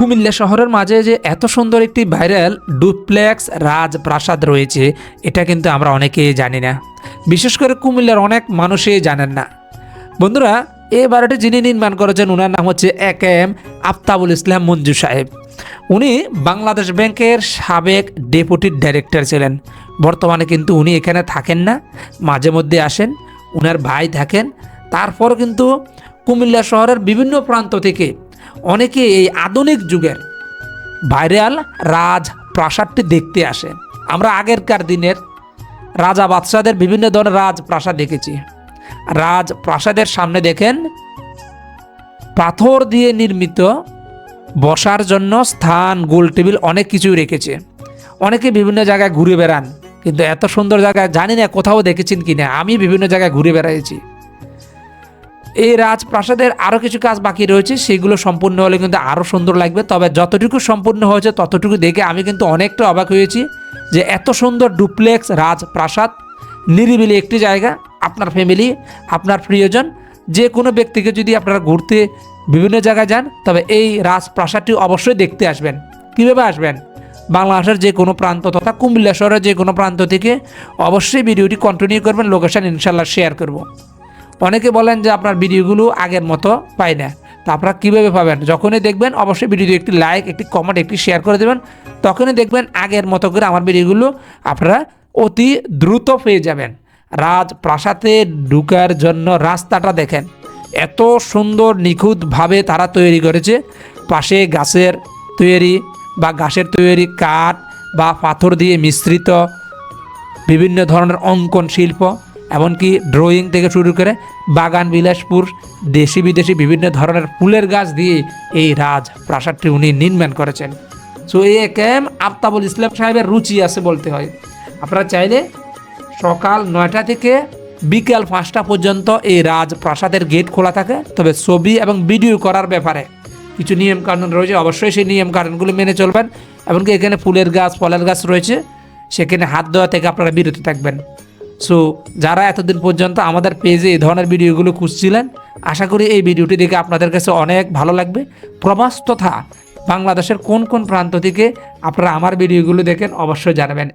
কুমিল্লা শহরের মাঝে যে এত সুন্দর একটি ভাইরাল ডুপ্লেক্স রাজপ্রাসাদ রয়েছে, এটা কিন্তু আমরা অনেকেই জানি না। বিশেষ করে কুমিল্লার অনেক মানুষই জানেন না। বন্ধুরা এই বাড়িটি যিনি নির্মাণ করেছেন ওনার নাম হচ্ছে এক এম আফতাবুল ইসলাম মঞ্জু সাহেব। উনি বাংলাদেশ ব্যাংকের সাবেক ডেপুটি ডাইরেক্টর ছিলেন। বর্তমানে কিন্তু উনি এখানে থাকেন না, মাঝে মধ্যে আসেন, উনার ভাই থাকেন। তারপর কিন্তু কুমিল্লা শহরের বিভিন্ন প্রান্ত থেকে অনেকে এই আধুনিক যুগের ভাইরাল রাজ প্রাসাদটি দেখতে আসে। আমরা আগেরকার দিনের রাজা বাদশাদের বিভিন্ন ধরনের রাজপ্রাসাদ দেখেছি। রাজপ্রাসাদের সামনে দেখেন, পাথর দিয়ে নির্মিত বসার জন্য স্থান, গোল টেবিল অনেক কিছুই রেখেছে। অনেকে বিভিন্ন জায়গায় ঘুরে বেড়ান, কিন্তু এত সুন্দর জায়গায় জানি না কোথাও দেখেছেন কি না আমি বিভিন্ন জায়গায় ঘুরে বেড়াইছি। এই রাজপ্রাসাদের আরও কিছু কাজ বাকি রয়েছে, সেগুলো সম্পূর্ণ হলে কিন্তু আরও সুন্দর লাগবে। তবে যতটুকু সম্পূর্ণ হয়েছে, ততটুকু দেখে আমি কিন্তু অনেকটা অবাক হয়েছি যে এত সুন্দর ডুপ্লেক্স রাজপ্রাসাদ, নিরিবিলি একটি জায়গা, আপনার ফ্যামিলি আপনার প্রিয়জন, যে কোনো ব্যক্তিকে যদি আপনারা ঘুরতে বিভিন্ন জায়গায় যান, তবে এই রাজপ্রাসাদটি অবশ্যই দেখতে আসবেন। কীভাবে আসবেন? বাংলাদেশের যে কোনো প্রান্ত তথা কুমিল্লা শহরের যে কোনো প্রান্ত থেকে অবশ্যই ভিডিওটি কন্টিনিউ করবেন লোকেশান ইনশাল্লাহ শেয়ার করব। অনেকে বলেন যে আপনার ভিডিওগুলো আগের মতো পাই না। তা আপনারা কীভাবে পাবেন? যখনই দেখবেন, অবশ্যই ভিডিওটি একটি লাইক একটি কমেন্ট একটি শেয়ার করে দেবেন। তখনই দেখবেন আগের মতো করে আমার ভিডিওগুলো আপনারা অতি দ্রুত পেয়ে যাবেন। রাজ রাজপ্রাসাদে ঢুকার জন্য রাস্তাটা দেখেন। এত সুন্দর, নিখুঁতভাবে তারা তৈরি করেছে। পাশে গাছের তৈরি বা গাছের তৈরি কাঠ বা পাথর দিয়ে মিশ্রিত বিভিন্ন ধরনের অঙ্কন শিল্প। এমনকি ড্রয়িং থেকে শুরু করে বাগান, বিলাসপুর, দেশি বিদেশি বিভিন্ন ধরনের ফুলের গাছ দিয়ে এই রাজ প্রাসাদটি উনি নির্মাণ করেছেন। সো এই ক্যাম আফতাবুল ইসলাম সাহেবের রুচি আছে বলতে হয়। আপনারা চাইলে সকাল নয়টা থেকে বিকাল পাঁচটা পর্যন্ত এই রাজপ্রাসাদের গেট খোলা থাকে, তবে ছবি এবং ভিডিও করার ব্যাপারে কিছু নিয়ম কানুন রয়েছে। অবশ্যই সেই নিয়ম কানুনগুলো মেনে চলবেন। এমনকি এখানে ফুলের গাছ, ফলের গাছ রয়েছে, সেখানে হাত দেওয়া থেকে আপনারা বিরত থাকবেন। সো যারা এতদিন পর্যন্ত আমাদের পেজে এই ধরনের ভিডিওগুলো খুঁজছিলেন, আশা করি এই ভিডিওটি দেখে আপনাদের কাছে অনেক ভালো লাগবে। প্রবাস তথা বাংলাদেশের কোন কোন প্রান্ত থেকে আপনারা আমার ভিডিওগুলো দেখেন, অবশ্যই জানাবেন।